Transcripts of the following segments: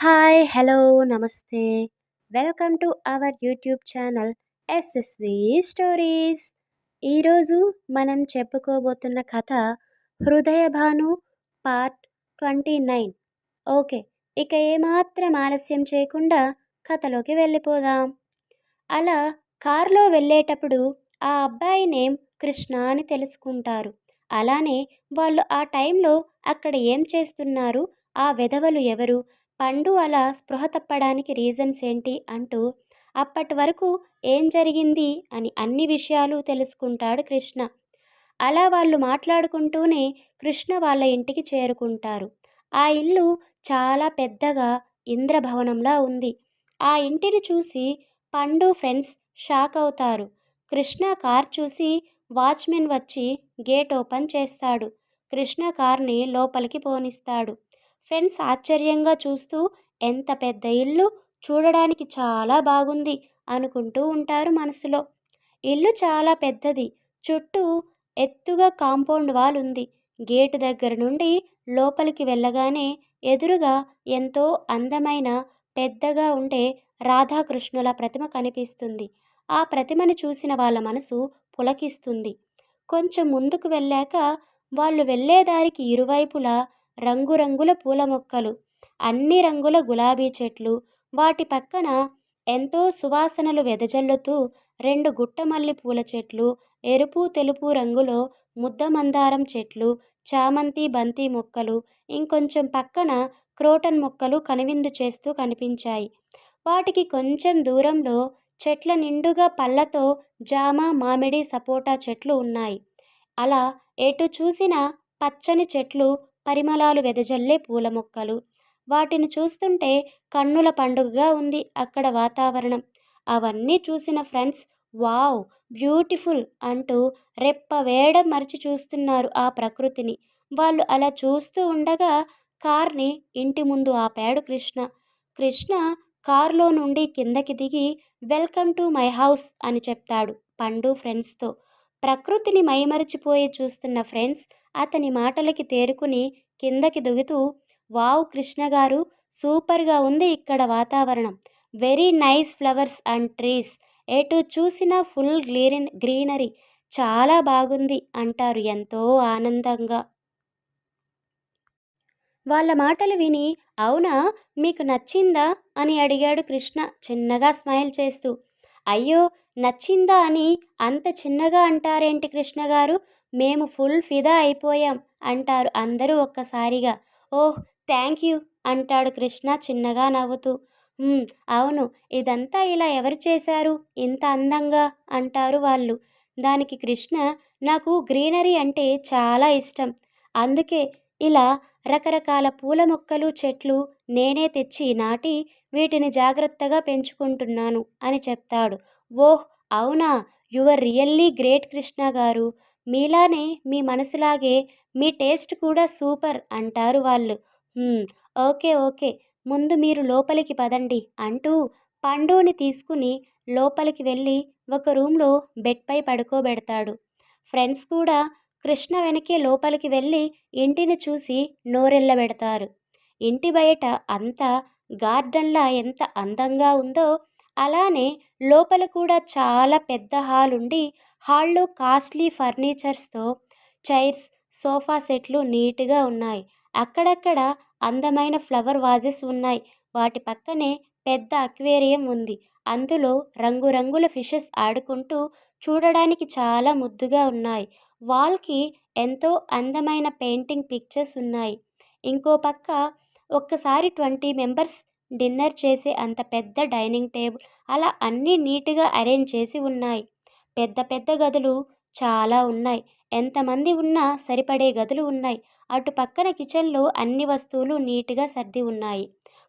Hi hello నమస్తే. Welcome to our YouTube channel SSV stories ఈరోజు మనం చెప్పుకోబోతున్న కథ Hridayabhanu part twenty nine okay ఇక ఏమాత్రం ఆలస్యం చేయకుండా కథలోకి వెళ్ళిపోదాం. అలా కారులో వెళ్ళేటప్పుడు ఆ అబ్బాయి నేమ్ కృష్ణ అని తెలుసుకుంటారు. అలానే వాళ్ళు ఆ టైంలో అక్కడ ఏం చేస్తున్నారు? ఆ వెధవలు ఎవరు? పండు అలా స్పృహ తప్పడానికి రీజన్స్ ఏంటి అంటూ అప్పటి వరకు ఏం జరిగింది అని అన్ని విషయాలు తెలుసుకుంటాడు కృష్ణ. అలా వాళ్ళు మాట్లాడుకుంటూనే కృష్ణ వాళ్ళ ఇంటికి చేరుకుంటారు. ఆ ఇల్లు చాలా పెద్దగా ఇంద్రభవనంలా ఉంది. ఆ ఇంటిని చూసి పండు ఫ్రెండ్స్ షాక్ అవుతారు. కృష్ణ కార్ చూసి వాచ్మెన్ వచ్చి గేట్ ఓపెన్ చేస్తాడు. కృష్ణ కార్ని లోపలికి పోనిస్తాడు. ఫ్రెండ్స్ ఆశ్చర్యంగా చూస్తూ ఎంత పెద్ద ఇల్లు చూడడానికి చాలా బాగుంది అనుకుంటూ ఉంటారు మనసులో. ఇల్లు చాలా పెద్దది. చుట్టూ ఎత్తుగా కాంపౌండ్ వాల్ ఉంది. గేటు దగ్గర నుండి లోపలికి వెళ్ళగానే ఎదురుగా ఎంతో అందమైన పెద్దగా ఉండే రాధాకృష్ణుల ప్రతిమ కనిపిస్తుంది. ఆ ప్రతిమను చూసిన వాళ్ళ మనసు పులకిస్తుంది. కొంచెం ముందుకు వెళ్ళాక వాళ్ళు వెళ్ళేదారికి ఇరువైపులా రంగురంగుల పూల మొక్కలు అన్ని రంగుల గులాబీ చెట్లు. వాటి పక్కన ఎంతో సువాసనలు వెదజల్లుతూ రెండు గుట్టమల్లి పూల చెట్లు ఎరుపు తెలుపు రంగులో ముద్ద మందారం చెట్లు చామంతి బంతి మొక్కలు ఇంకొంచెం పక్కన క్రోటన్ మొక్కలు కనువిందు చేస్తూ కనిపించాయి. వాటికి కొంచెం దూరంలో చెట్ల నిండుగా పళ్ళతో జామ మామిడి సపోటా చెట్లు ఉన్నాయి. అలా ఎటు చూసినా పచ్చని చెట్లు పరిమళాలు వెదజల్లే పూల మొక్కలు. వాటిని చూస్తుంటే కన్నుల పండుగగా ఉంది అక్కడ వాతావరణం. అవన్నీ చూసిన ఫ్రెండ్స్ వావ్ బ్యూటిఫుల్ అంటూ రెప్ప వేయడం మరిచి చూస్తున్నారు ఆ ప్రకృతిని. వాళ్ళు అలా చూస్తూ ఉండగా కార్ని ఇంటి ముందు ఆపాడు కృష్ణ. కృష్ణ కారులో నుండి కిందకి దిగి వెల్కమ్ టు మై హౌస్ అని చెప్తాడు పండు ఫ్రెండ్స్తో. ప్రకృతిని మైమరిచిపోయి చూస్తున్న ఫ్రెండ్స్ అతని మాటలకి తేరుకుని కిందకి దిగుతూ వావ్ కృష్ణ గారు సూపర్గా ఉంది ఇక్కడ వాతావరణం. Very nice flowers and trees. ఎటు చూసినా ఫుల్ గ్రీన్ గ్రీనరీ. చాలా బాగుంది అంటారు ఎంతో ఆనందంగా. వాళ్ళ మాటలు విని అవునా? మీకు నచ్చిందా? అని అడిగాడు కృష్ణ చిన్నగా స్మైల్ చేస్తూ. అయ్యో నచ్చిందా అని అంత చిన్నగా అంటారేంటి కృష్ణ గారు? మేము ఫుల్ ఫిదా అయిపోయాం అంటారు అందరూ ఒక్కసారిగా. ఓహ్ థ్యాంక్ యూ అంటాడు కృష్ణ చిన్నగా నవ్వుతూ. అవును ఇదంతా ఇలా ఎవరు చేశారు? ఇంత అందంగా అంటారు వాళ్ళు. దానికి కృష్ణ నాకు గ్రీనరీ అంటే చాలా ఇష్టం. అందుకే ఇలా రకరకాల పూల మొక్కలు చెట్లు నేనే తెచ్చి నాటి వీటిని జాగ్రత్తగా పెంచుకుంటున్నాను అని చెప్తాడు. ఓహ్ అవునా? యువర్ రియల్లీ గ్రేట్ కృష్ణ గారు. మీలానే మీ మనసులాగే మీ టేస్ట్ కూడా సూపర్ అంటారు వాళ్ళు. Okay okay. ముందు మీరు లోపలికి పదండి అంటూ పండుని తీసుకుని లోపలికి వెళ్ళి ఒక రూమ్లో బెడ్పై పడుకోబెడతాడు. ఫ్రెండ్స్ కూడా కృష్ణ వెనకే లోపలికి వెళ్ళి ఇంటిని చూసి నోరెళ్ళబెడతారు. ఇంటి బయట అంతా గార్డెన్లా ఎంత అందంగా ఉందో అలానే లోపల కూడా చాలా పెద్ద హాల్ ఉండి హాల్లో కాస్ట్లీ ఫర్నిచర్స్తో చైర్స్ సోఫా సెట్లు నీట్గా ఉన్నాయి. అక్కడక్కడ అందమైన ఫ్లవర్ వాజెస్ ఉన్నాయి. వాటి పక్కనే పెద్ద అక్వేరియం ఉంది. అందులో రంగురంగుల ఫిషెస్ ఆడుకుంటూ చూడడానికి చాలా ముద్దుగా ఉన్నాయి. వాల్కి ఎంతో అందమైన పెయింటింగ్ పిక్చర్స్ ఉన్నాయి. ఇంకో పక్క ఒక్కసారి ట్వంటీ మెంబర్స్ డిన్నర్ చేసే అంత పెద్ద డైనింగ్ టేబుల్ అలా అన్నీ నీట్గా అరేంజ్ చేసి ఉన్నాయి. పెద్ద పెద్ద గదులు చాలా ఉన్నాయి. ఎంతమంది ఉన్నా సరిపడే గదులు ఉన్నాయి. అటు పక్కన కిచెన్లో అన్ని వస్తువులు నీట్గా సర్ది ఉన్నాయి.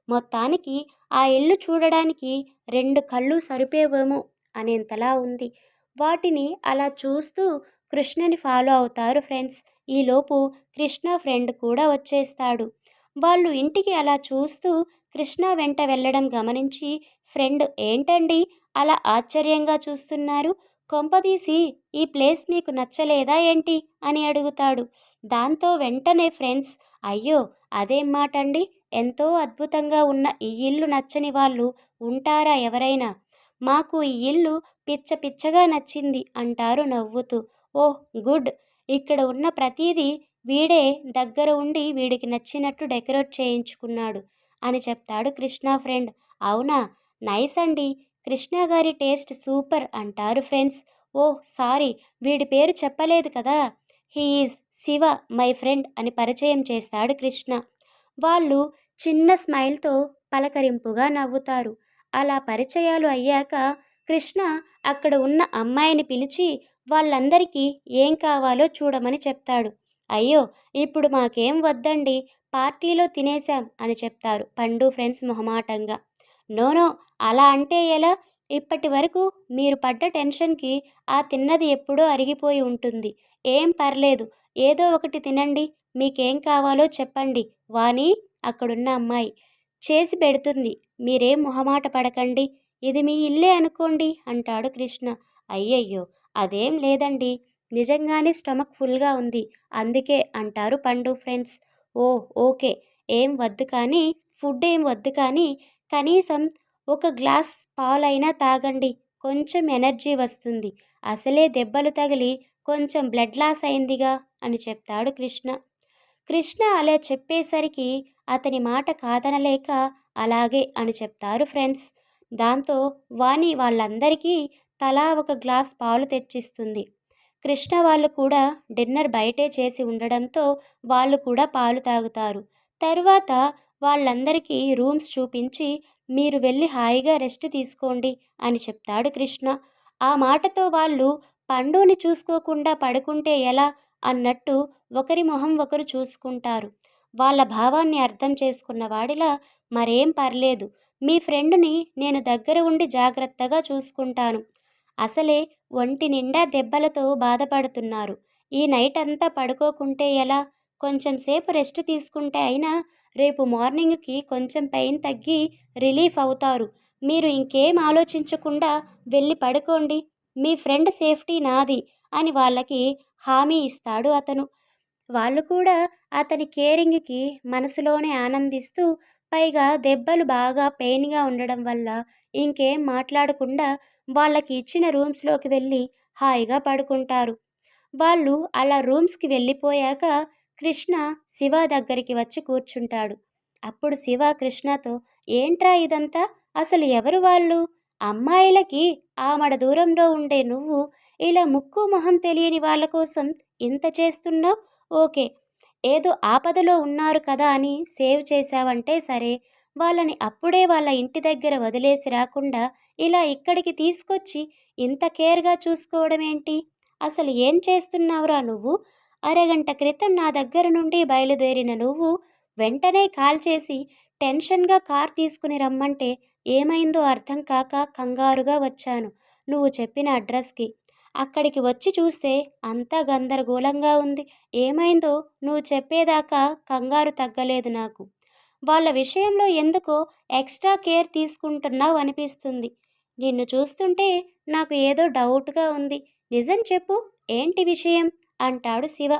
మొత్తానికి ఆ ఇల్లు చూడడానికి రెండు కళ్ళు సరిపోవేమో అనేంతలా ఉంది. వాటిని అలా చూస్తూ కృష్ణని ఫాలో అవుతారు ఫ్రెండ్స్. ఈలోపు కృష్ణ ఫ్రెండ్ కూడా వచ్చేస్తాడు. వాళ్ళు ఇంటికి అలా చూస్తూ కృష్ణ వెంట వెళ్ళడం గమనించి ఫ్రెండ్ ఏంటండి? అలా ఆశ్చర్యంగా చూస్తున్నారు. కొంపదీసి ఈ ప్లేస్ మీకు నచ్చలేదా ఏంటి? అని అడుగుతాడు. దాంతో వెంటనే ఫ్రెండ్స్ అయ్యో అదేం మాట అండి ఎంతో అద్భుతంగా ఉన్న ఈ ఇల్లు నచ్చని వాళ్ళు ఉంటారా ఎవరైనా? మాకు ఈ ఇల్లు పిచ్చ పిచ్చగా నచ్చింది అంటారు నవ్వుతూ. Oh good! ఇక్కడ ఉన్న ప్రతిదీ వీడే దగ్గర ఉండి వీడికి నచ్చినట్టు డెకరేట్ చేయించుకున్నాడు అని చెప్తాడు కృష్ణ ఫ్రెండ్. అవునా? నైస్ అండి. కృష్ణ గారి టేస్ట్ సూపర్ అంటారు ఫ్రెండ్స్. ఓ సారీ వీడి పేరు చెప్పలేదు కదా. He is Shiva my friend అని పరిచయం చేస్తాడు కృష్ణ. వాళ్ళు చిన్న స్మైల్తో పలకరింపుగా నవ్వుతారు. అలా పరిచయాలు అయ్యాక కృష్ణ అక్కడ ఉన్న అమ్మాయిని పిలిచి వాళ్ళందరికీ ఏం కావాలో చూడమని చెప్తాడు. అయ్యో ఇప్పుడు మాకేం వద్దండి? పార్టీలో తినేశాం అని చెప్తారు పండు ఫ్రెండ్స్ మొహమాటంగా. నోనో అలా అంటే ఎలా? ఇప్పటి వరకు మీరు పడ్డ టెన్షన్కి ఆ తిన్నది ఎప్పుడో అరిగిపోయి ఉంటుంది. ఏం పర్లేదు ఏదో ఒకటి తినండి మీకేం కావాలో చెప్పండి వాణి అక్కడున్న అమ్మాయి. చేసి పెడుతుంది మీరేం మొహమాట పడకండి ఇది మీ ఇల్లే అనుకోండి అంటాడు కృష్ణ. అయ్యయ్యో అదేం లేదండి నిజంగానే స్టమక్ ఫుల్గా ఉంది అందుకే అంటారు పండు ఫ్రెండ్స్. ఓ ఓకే ఏం వద్దు కానీ ఫుడ్ ఏం వద్దు కానీ కనీసం ఒక గ్లాస్ పాలైనా తాగండి. కొంచెం ఎనర్జీ వస్తుంది. అసలే దెబ్బలు తగిలి కొంచెం బ్లడ్ లాస్ అయిందిగా అని చెప్తాడు కృష్ణ. కృష్ణ అలా చెప్పేసరికి అతని మాట కాదనలేక అలాగే అని చెప్తారు ఫ్రెండ్స్. దాంతో వాణి వాళ్ళందరికీ తలా ఒక గ్లాస్ పాలు తెచ్చిస్తుంది. కృష్ణ వాళ్ళు కూడా డిన్నర్ బయటే చేసి ఉండడంతో వాళ్ళు కూడా పాలు తాగుతారు. తర్వాత వాళ్ళందరికీ రూమ్స్ చూపించి మీరు వెళ్ళి హాయిగా రెస్ట్ తీసుకోండి అని చెప్తాడు కృష్ణ. ఆ మాటతో వాళ్ళు పండుని చూసుకోకుండా పడుకుంటే ఎలా అన్నట్టు ఒకరి మొహం ఒకరు చూసుకుంటారు. వాళ్ళ భావాన్ని అర్థం చేసుకున్న వాడిలా మరేం పర్లేదు. మీ ఫ్రెండ్ని నేను దగ్గర ఉండి జాగ్రత్తగా చూసుకుంటాను. అసలే ఒంటి నిండా దెబ్బలతో బాధపడుతున్నారు. ఈ నైట్ అంతా పడుకోకుంటే ఎలా? కొంచెం సేపు రెస్ట్ తీసుకుంటే అయినా రేపు మార్నింగ్కి కొంచెం పెయిన్ తగ్గి రిలీఫ్ అవుతారు. మీరు ఇంకేం ఆలోచించకుండా వెళ్ళి పడుకోండి. మీ ఫ్రెండ్ సేఫ్టీ నాది అని వాళ్ళకి హామీ ఇస్తాడు అతను. వాళ్ళు కూడా అతని కేరింగ్కి మనసులోనే ఆనందిస్తూ పైగా దెబ్బలు బాగా పెయిన్గా ఉండడం వల్ల ఇంకేం మాట్లాడకుండా వాళ్ళకి ఇచ్చిన రూమ్స్లోకి వెళ్ళి హాయిగా పడుకుంటారు. వాళ్ళు అలా రూమ్స్కి వెళ్ళిపోయాక కృష్ణ శివ దగ్గరికి వచ్చి కూర్చుంటాడు. అప్పుడు శివ కృష్ణతో ఏంట్రా ఇదంతా? అసలు ఎవరు వాళ్ళు? అమ్మాయిలకి ఆమడ దూరంలో ఉండే నువ్వు ఇలా ముక్కు మొహం తెలియని వాళ్ళ కోసం ఇంత చేస్తున్నావు? ఓకే ఏదో ఆపదలో ఉన్నారు కదా అని సేవ్ చేశావంటే సరే వాళ్ళని అప్పుడే వాళ్ళ ఇంటి దగ్గర వదిలేసి రాకుండా ఇలా ఇక్కడికి తీసుకొచ్చి ఇంత కేర్గా చూసుకోవడం ఏంటి అసలు ఏం చేస్తున్నావురా నువ్వు? అరగంట క్రితం నా దగ్గర నుండి బయలుదేరిన నువ్వు వెంటనే కాల్ చేసి టెన్షన్గా కార్ తీసుకుని రమ్మంటే ఏమైందో అర్థం కాక కంగారుగా వచ్చాను. నువ్వు చెప్పిన అడ్రస్కి. అక్కడికి వచ్చి చూస్తే అంతా గందరగోళంగా ఉంది. ఏమైందో నువ్వు చెప్పేదాకా కంగారు తగ్గలేదు నాకు. వాళ్ళ విషయంలో ఎందుకో ఎక్స్ట్రా కేర్ తీసుకుంటున్నావు అనిపిస్తుంది. నిన్ను చూస్తుంటే నాకు ఏదో డౌట్గా ఉంది. నిజం చెప్పు ఏంటి విషయం? అంటాడు శివ.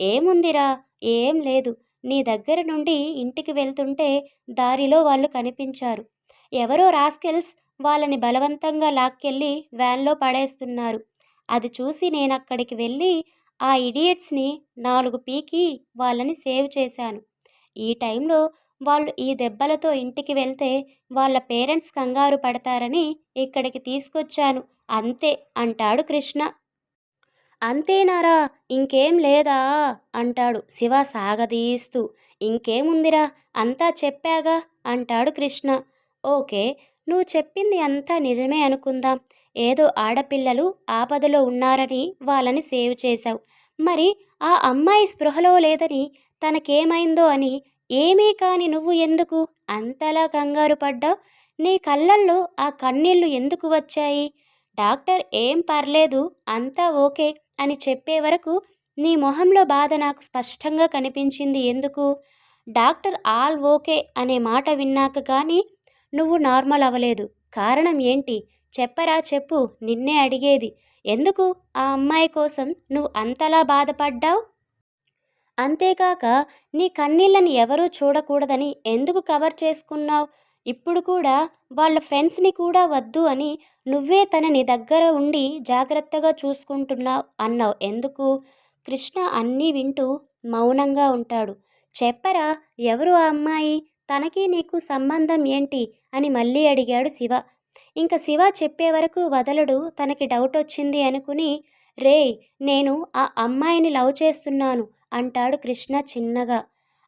ఏముందిరా? ఏం లేదు. నీ దగ్గర నుండి ఇంటికి వెళ్తుంటే దారిలో వాళ్ళు కనిపించారు. ఎవరో రాస్కెల్స్ వాళ్ళని బలవంతంగా లాక్కెళ్ళి వ్యాన్లో పడేస్తున్నారు. అది చూసి నేను అక్కడికి వెళ్ళి ఆ ఇడియట్స్ని నాలుగు పీకి వాళ్ళని సేవ్ చేశాను. ఈ టైంలో వాళ్ళు ఈ దెబ్బలతో ఇంటికి వెళ్తే వాళ్ళ పేరెంట్స్ కంగారు పడతారని ఇక్కడికి తీసుకొచ్చాను. అంతే అంటాడు కృష్ణ. అంతేనారా? ఇంకేం లేదా? అంటాడు. శివ సాగదీస్తూ. ఇంకేముందిరా? అంతా చెప్పాగా? అంటాడు కృష్ణ. ఓకే. నువ్వు చెప్పింది అంతా నిజమే అనుకుందాం. ఏదో ఆడపిల్లలు ఆపదలో ఉన్నారని వాళ్ళని సేవ్ చేశావు. మరి ఆ అమ్మాయి స్పృహలో లేదని తనకేమైందో అని ఏమీ కాని నువ్వు ఎందుకు? అంతలా కంగారు పడ్డావు? నీ కళ్ళల్లో ఆ కన్నీళ్ళు ఎందుకు వచ్చాయి? డాక్టర్ ఏం పర్లేదు. అంతా ఓకే. అని చెప్పే వరకు నీ మొహంలో బాధ నాకు స్పష్టంగా కనిపించింది ఎందుకు? డాక్టర్ ఆల్ ఓకే అనే మాట విన్నాక కానీ నువ్వు నార్మల్ అవ్వలేదు. కారణం ఏంటి? చెప్పరా చెప్పు నిన్నే అడిగేది. ఎందుకు? ఆ అమ్మాయి కోసం నువ్వు అంతలా బాధపడ్డావు? అంతేకాక నీ కన్నీళ్ళని ఎవరూ చూడకూడదని ఎందుకు కవర్ చేసుకున్నావు? ఇప్పుడు కూడా వాళ్ళ ఫ్రెండ్స్ని కూడా వద్దు అని నువ్వే తనని దగ్గర ఉండి జాగ్రత్తగా చూసుకుంటున్నావు అన్నావు. ఎందుకు? కృష్ణ అన్నీ వింటూ మౌనంగా ఉంటాడు. చెప్పరా ఎవరు ఆ అమ్మాయి? తనకి నీకు సంబంధం ఏంటి? అని మళ్ళీ అడిగాడు శివ. ఇంకా శివ చెప్పే వరకు వదలడు. తనకి డౌట్ వచ్చింది అనుకుని రే నేను ఆ అమ్మాయిని లవ్ చేస్తున్నాను అంటాడు కృష్ణ చిన్నగా.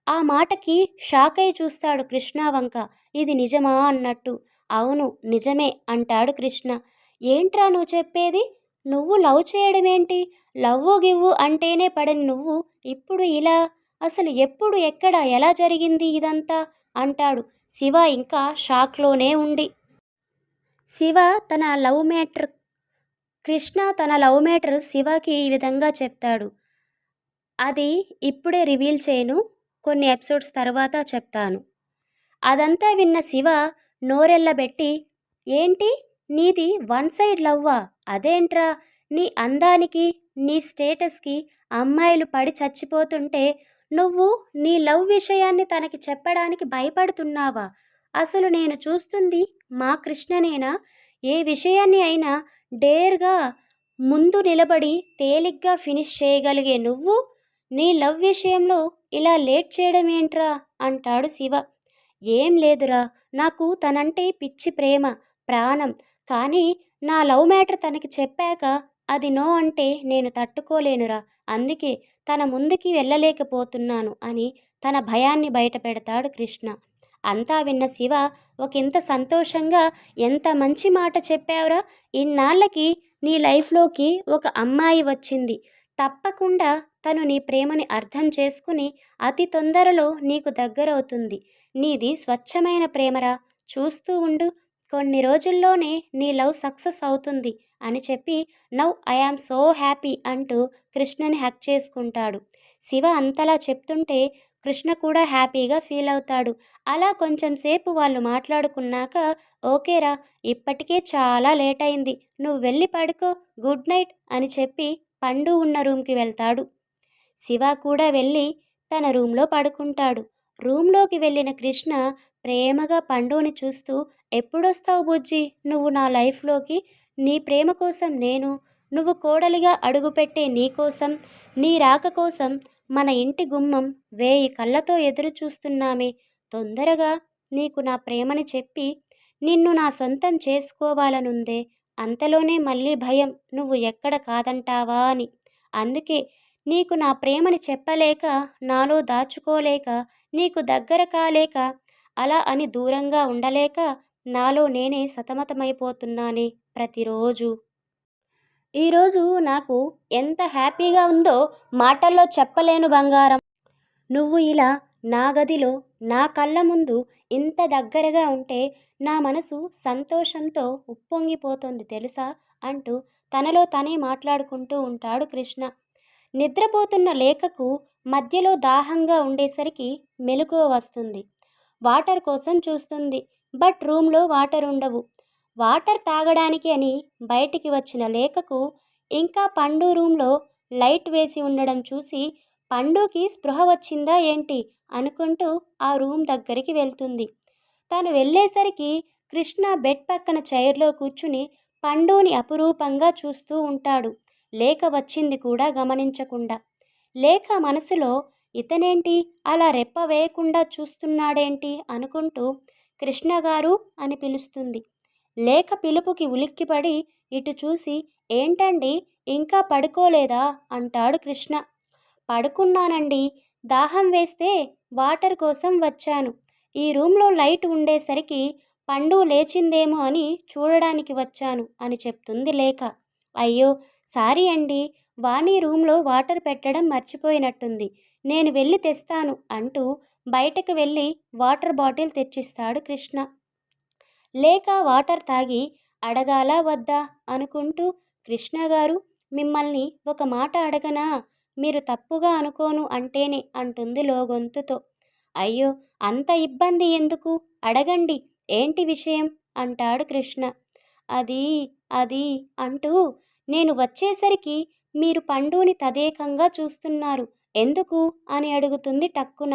ఆ మాటకి షాక్ అయి చూస్తాడు కృష్ణ వంక. ఇది నిజమా అన్నట్టు. అవును నిజమే అంటాడు కృష్ణ. ఏంట్రా నువ్వు చెప్పేది? నువ్వు లవ్ చేయడమేంటి? లవ్వు గివ్వు అంటేనే పడని నువ్వు ఇప్పుడు ఇలా? అసలు ఎప్పుడు ఎక్కడ ఎలా జరిగింది ఇదంతా? అంటాడు. శివ ఇంకా షాక్లోనే ఉండి. శివ తన లవ్ మేటర్ కృష్ణ తన లవ్ మేటర్ శివకి ఈ విధంగా చెప్తాడు. అది ఇప్పుడే రివీల్ చేయను. కొన్ని ఎపిసోడ్స్ తర్వాత చెప్తాను. అదంతా విన్న శివ నోరెళ్ళబెట్టి ఏంటి? నీది వన్ సైడ్ లవ్వా? అదేంట్రా? నీ అందానికి నీ స్టేటస్కి అమ్మాయిలు పడి చచ్చిపోతుంటే నువ్వు నీ లవ్ విషయాన్ని తనకి చెప్పడానికి భయపడుతున్నావా? అసలు నేను చూస్తుంది మా కృష్ణనేనా? ఏ విషయాన్ని అయినా డేర్గా ముందు నిలబడి తేలిగ్గా ఫినిష్ చేయగలిగే నువ్వు? నీ లవ్ విషయంలో ఇలా లేట్ చేయడం ఏంట్రా అంటాడు శివ. ఏం లేదురా నాకు తనంటే పిచ్చి ప్రేమ ప్రాణం. కానీ నా లవ్ మ్యాటర్ తనకి చెప్పాక అది నో అంటే నేను తట్టుకోలేనురా. అందుకే తన ముందుకి వెళ్ళలేకపోతున్నాను అని తన భయాన్ని బయట పెడతాడు కృష్ణ. అంతా విన్న శివ ఒకంత సంతోషంగా ఎంత మంచి మాట చెప్పావురా. ఇన్నాళ్ళకి నీ లైఫ్లోకి ఒక అమ్మాయి వచ్చింది. తప్పకుండా తను నీ ప్రేమని అర్థం చేసుకుని అతి తొందరలో నీకు దగ్గరవుతుంది. నీది స్వచ్ఛమైన ప్రేమరా. చూస్తూ ఉండు. కొన్ని రోజుల్లోనే నీ లవ్ సక్సెస్ అవుతుంది అని చెప్పి నవ్ ఐఆమ్ సో హ్యాపీ అంటూ కృష్ణని హ్యాక్ చేసుకుంటాడు. శివ అంతలా చెప్తుంటే కృష్ణ కూడా హ్యాపీగా ఫీల్ అవుతాడు. అలా కొంచెం సేపు వాళ్ళు మాట్లాడుకున్నాక ఓకేరా ఇప్పటికే చాలా లేట్ అయింది. నువ్వు వెళ్ళి పడుకో గుడ్ నైట్ అని చెప్పి పండు ఉన్న రూమ్కి వెళ్తాడు. శివ కూడా వెళ్ళి తన రూమ్లో పడుకుంటాడు. రూమ్లోకి వెళ్ళిన కృష్ణ ప్రేమగా పండుని చూస్తూ ఎప్పుడొస్తావు బుజ్జి? నువ్వు నా లైఫ్లోకి నీ ప్రేమ కోసం నేను నువ్వు కోడలిగా అడుగుపెట్టే నీకోసం నీ రాక కోసం మన ఇంటి గుమ్మం వేయి కళ్ళతో ఎదురు చూస్తున్నామే. తొందరగా నీకు నా ప్రేమని చెప్పి నిన్ను నా సొంతం చేసుకోవాలనుందే. అంతలోనే మళ్ళీ భయం నువ్వు ఎక్కడ కాదంటావా అని. అందుకే నీకు నా ప్రేమని చెప్పలేక నాలో దాచుకోలేక నీకు దగ్గర కాలేక అలా అని దూరంగా ఉండలేక నాలో నేనే సతమతమైపోతున్నానే ప్రతిరోజు. ఈరోజు నాకు ఎంత హ్యాపీగా ఉందో మాటల్లో చెప్పలేను బంగారం. నువ్వు ఇలా నా గదిలో నా కళ్ళ ముందు ఇంత దగ్గరగా ఉంటే నా మనసు సంతోషంతో ఉప్పొంగిపోతుంది తెలుసా? అంటూ తనలో తనే మాట్లాడుకుంటూ ఉంటాడు కృష్ణ. నిద్రపోతున్న లేఖకు మధ్యలో దాహంగా ఉండేసరికి మెలకువ వస్తుంది. వాటర్ కోసం చూస్తుంది. బట్ రూమ్లో వాటర్ ఉండవు. వాటర్ తాగడానికి అని బయటికి వచ్చిన లేఖకు ఇంకా పండు రూమ్లో లైట్ వేసి ఉండడం చూసి పండుకి స్పృహ వచ్చిందా ఏంటి? అనుకుంటూ ఆ రూమ్ దగ్గరికి వెళ్తుంది. తను వెళ్ళేసరికి కృష్ణ బెడ్ పక్కన చైర్లో కూర్చుని పండుని అపురూపంగా చూస్తూ ఉంటాడు. లేఖ వచ్చింది కూడా గమనించకుండా. లేఖ మనసులో ఇతనేంటి? అలా రెప్ప వేయకుండా చూస్తున్నాడేంటి? అనుకుంటూ కృష్ణ గారు అని పిలుస్తుంది. లేఖ పిలుపుకి ఉలిక్కిపడి ఇటు చూసి ఏంటండి? ఇంకా పడుకోలేదా? అంటాడు కృష్ణ. పడుకున్నానండి. దాహం వేస్తే వాటర్ కోసం వచ్చాను. ఈ రూమ్లో లైట్ ఉండేసరికి పండు లేచిందేమో అని చూడడానికి వచ్చాను అని చెప్తుంది లేఖ. అయ్యో! సారీ అండి. వాణి రూమ్లో వాటర్ పెట్టడం మర్చిపోయినట్టుంది. నేను వెళ్ళి తెస్తాను అంటూ బయటకు వెళ్ళి వాటర్ బాటిల్ తెచ్చిస్తాడు కృష్ణ. లేక వాటర్ తాగి అడగాలా వద్దా అనుకుంటూ కృష్ణ గారు మిమ్మల్ని ఒక మాట అడగనా? మీరు తప్పుగా అనుకోను అంటేనే అంటుంది లోగొంతుతో. అయ్యో అంత ఇబ్బంది ఎందుకు? అడగండి. ఏంటి విషయం? అంటాడు కృష్ణ. అది అది అంటూ నేను వచ్చేసరికి మీరు పండుని తదేకంగా చూస్తున్నారు. ఎందుకు? అని అడుగుతుంది టక్కున.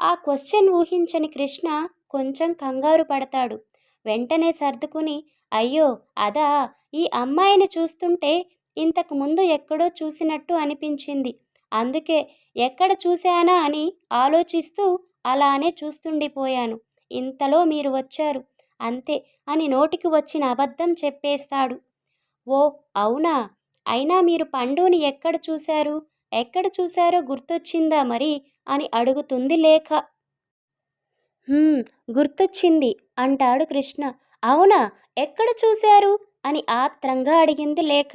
ఆ క్వశ్చన్ ఊహించని కృష్ణ కొంచెం కంగారు పడతాడు. వెంటనే సర్దుకుని అయ్యో అదా ఈ అమ్మాయిని చూస్తుంటే ఇంతకు ముందు ఎక్కడో చూసినట్టు అనిపించింది. అందుకే ఎక్కడ చూశానా అని ఆలోచిస్తూ అలానే చూస్తుండిపోయాను. ఇంతలో మీరు వచ్చారు. అంతే అని నోటికి వచ్చిన అబద్ధం చెప్పేస్తాడు. ఓ అవునా? అయినా మీరు పండుని ఎక్కడ చూశారు? ఎక్కడ చూశారో గుర్తొచ్చిందా మరి అని అడుగుతుంది లేఖ. గుర్తొచ్చింది అంటాడు కృష్ణ. అవునా? ఎక్కడ చూశారు? అని ఆత్రంగా అడిగింది లేఖ.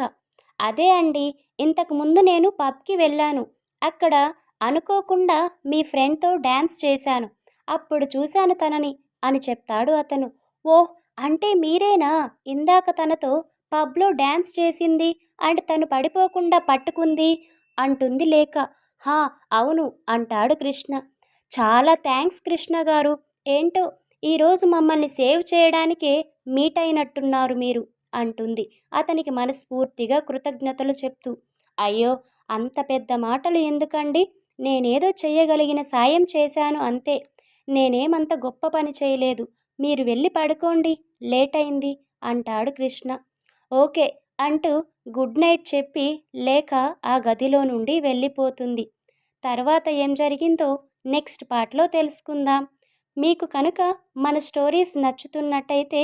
అదే అండి ఇంతకు ముందు నేను పబ్కి వెళ్ళాను. అక్కడ అనుకోకుండా మీ ఫ్రెండ్తో డ్యాన్స్ చేశాను. అప్పుడు చూశాను తనని అని చెప్తాడు అతను. ఓహ్ అంటే మీరేనా? ఇందాక తనతో పబ్లో డ్యాన్స్ చేసింది అండ్ తను పడిపోకుండా పట్టుకుంది అంటుంది లేఖ. హా అవును అంటాడు కృష్ణ. చాలా థ్యాంక్స్ కృష్ణ గారు. ఏంటో ఈరోజు మమ్మల్ని సేవ్ చేయడానికే మీట్ అయినట్టున్నారు మీరు. అంటుంది. అతనికి మనస్ఫూర్తిగా కృతజ్ఞతలు చెప్తూ అయ్యో అంత పెద్ద మాటలు ఎందుకండి? నేనేదో చేయగలిగిన సాయం చేశాను అంతే. నేనేమంత గొప్ప పని చేయలేదు. మీరు వెళ్ళి పడుకోండి. లేట్ అయింది అంటాడు కృష్ణ. ఓకే అంటూ గుడ్ నైట్ చెప్పి లేక ఆ గదిలో నుండి వెళ్ళిపోతుంది. తర్వాత ఏం జరిగిందో నెక్స్ట్ పార్ట్లో తెలుసుకుందాం. మీకు కనుక మన stories నచ్చుతున్నట్టయితే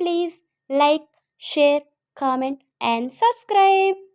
please like share, comment and subscribe.